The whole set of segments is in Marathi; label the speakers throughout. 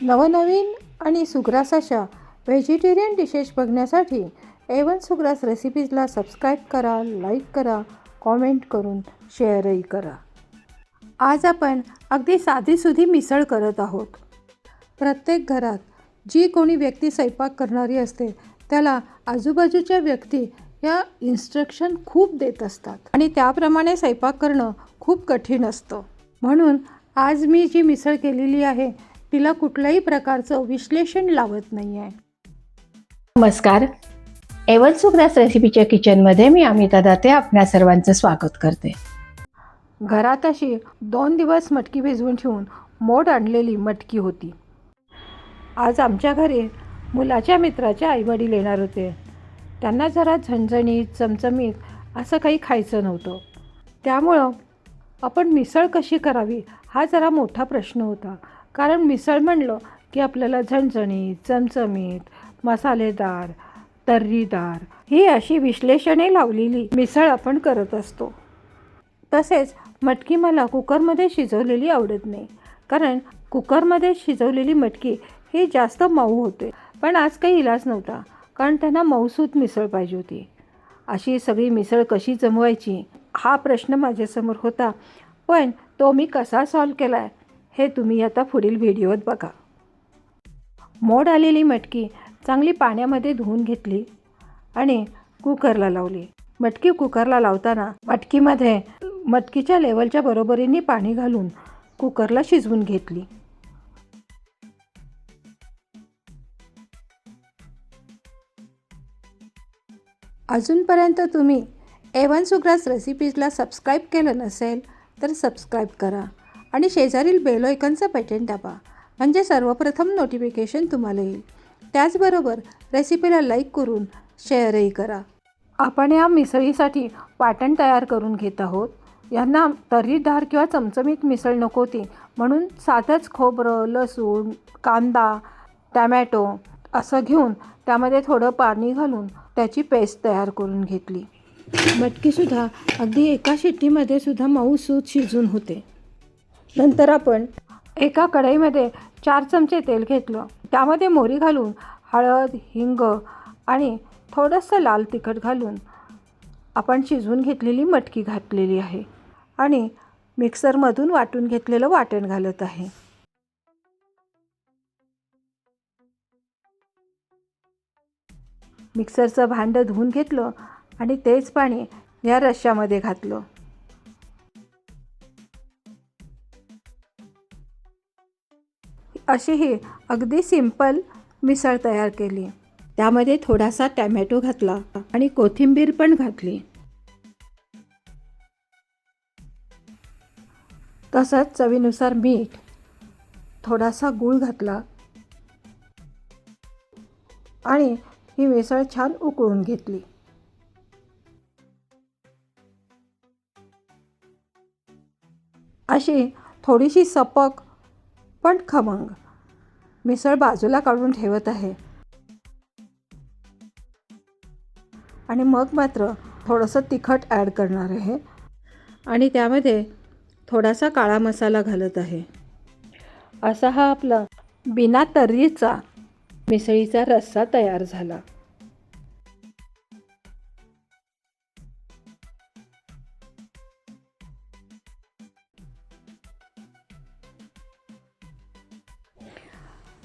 Speaker 1: नवनवीन आणि सुग्रास अशा व्हेजिटेरियन डिशेस बघण्यासाठी एवन सुग्रास रेसिपीजला सबस्क्राईब करा लाईक करा कॉमेंट करून शेअरही करा. आज आपण अगदी साधीसुधी मिसळ करत आहोत. प्रत्येक घरात जी कोणी व्यक्ती स्वयंपाक करणारी असते त्याला आजूबाजूच्या व्यक्ती या इन्स्ट्रक्शन खूप देत असतात आणि त्याप्रमाणे स्वयंपाक करणं खूप कठीण असतं. म्हणून आज मी जी मिसळ केलेली आहे तिला कुठल्याही प्रकारचं विश्लेषण लावत नाही आहे
Speaker 2: नमस्कार. एवन सुग्रास रेसिपीच्या किचनमध्ये मी अमिता दाते आपल्या सर्वांचं स्वागत करते.
Speaker 1: घरात अशी दोन दिवस मटकी भिजवून ठेवून मोड आणलेली मटकी होती. आज आमच्या घरी मुलाच्या मित्राचे आईवडील येणार होते. त्यांना जरा झणझणीत चमचमीत असं काही खायचं नव्हतं. त्यामुळं आपण मिसळ कशी करावी हा जरा मोठा प्रश्न होता. कारण मिसळ म्हणलं की आपल्याला झणझणीत चमचमीत मसालेदार तर्रीदार ही अशी विश्लेषणे लावलेली मिसळ आपण करत असतो. तसेच मटकी मला कुकरमध्ये शिजवलेली आवडत नाही. कारण कुकरमध्ये शिजवलेली मटकी ही जास्त मऊ होते. पण आज काही इलाज नव्हता कारण त्यांना मऊसूत मिसळ पाहिजे होती. अशी सगळी मिसळ कशी जमवायची हा प्रश्न माझ्यासमोर होता. पण तो मी कसा सॉल्व केला आहे हे तुम्ही आता पुढील व्हिडिओत बघा. मोड आलेली मटकी चांगली पाण्यामध्ये धुवून घेतली आणि कुकरला लावली. मटकी कुकरला लावताना मटकीमध्ये मटकीच्या लेवलच्या बरोबरीने पाणी घालून कुकरला शिजवून घेतली. अजूनपर्यंत तुम्ही एवन सुग्रास रेसिपीजला सबस्क्राईब केलं नसेल तर सबस्क्राईब करा. आणि शेजारील बेलोयकनचं बटन दाबा. म्हणजे सर्वप्रथम नोटिफिकेशन तुम्हाला येईल. त्याचबरोबर रेसिपीला लाईक करून शेअरही करा. आपण या मिसळीसाठी वाटण तयार करून घेत आहोत. यांना तर्रीदार किंवा चमचमीत मिसळ नको होती म्हणून साधंच खोबरं लसूण कांदा टॅमॅटो असं घेऊन त्यामध्ये थोडं पाणी घालून त्याची पेस्ट तयार करून घेतली. मटकीसुद्धा अगदी एका शिट्टीमध्ये सुद्धा मऊ सूत शिजून होते. नंतर आपण एका कढईमध्ये चार चमचे तेल घेतलं. त्यामध्ये मोरी घालून हळद हिंग आणि थोडंसं लाल तिखट घालून आपण शिजवून घेतलेली मटकी घातलेली आहे आणि मिक्सरमधून वाटून घेतलेलं वाटण घालत आहे. मिक्सरचं भांडं धुवून घेतलं आणि तेच पाणी या रश्श्यामध्ये घातलं. अशी ही अगदी सिंपल मिसळ तयार केली. त्यामध्ये थोडासा टॅमॅटो घातला आणि कोथिंबीर पण घातली. तसंच चवीनुसार मीठ थोडासा गूळ घातला आणि ही मिसळ छान उकळून घेतली. अशी थोडीशी सपक पण खमंग. मिसळ बाजूला काढून ठेवत आहे. आणि मग मात्र थोडंसं तिखट ॲड करणार आहे. आणि त्यामध्ये थोडासा काळा मसाला घालत आहे. असा हा आपला बिना तर्रीचा मिसळीचा रस्सा तयार झाला.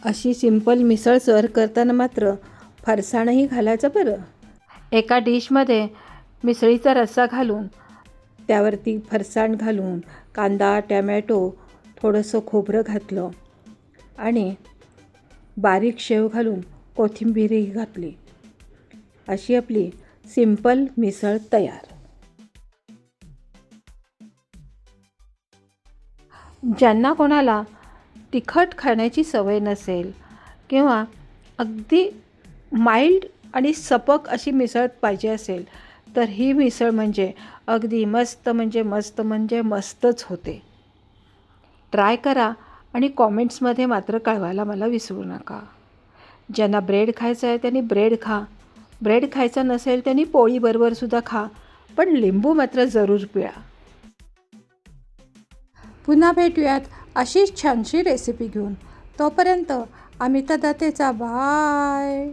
Speaker 1: अशी सिंपल मिसळ सर्व करताना मात्र फरसाणही घालायचं बरं. एका डिशमध्ये मिसळीचा रस्सा घालून त्यावरती फरसाण घालून कांदा टॅमॅटो थोडंसं खोबरं घातलं आणि बारीक शेव घालून कोथिंबीरही घातली. अशी आपली सिंपल मिसळ तयार. ज्यांना कोणाला तिखट खाण्याची सवय नसेल किंवा अगदी माइल्ड आणि सपक अशी मिसळ पाहिजे असेल तर ही मिसळ म्हणजे अगदी मस्त म्हणजे मस्त म्हणजे मस्तच होते. ट्राय करा आणि कॉमेंट्समध्ये मात्र कळवायला मला विसरू नका. ज्यांना ब्रेड खायचं आहे त्यांनी ब्रेड खा. ब्रेड खायचा नसेल त्यांनी पोळीबरोबरसुद्धा खा पण लिंबू मात्र जरूर पिळा. पुन्हा भेटूयात अशीच छानशी रेसिपी घेऊन. तोपर्यंत अमिता दत्तेचा बाय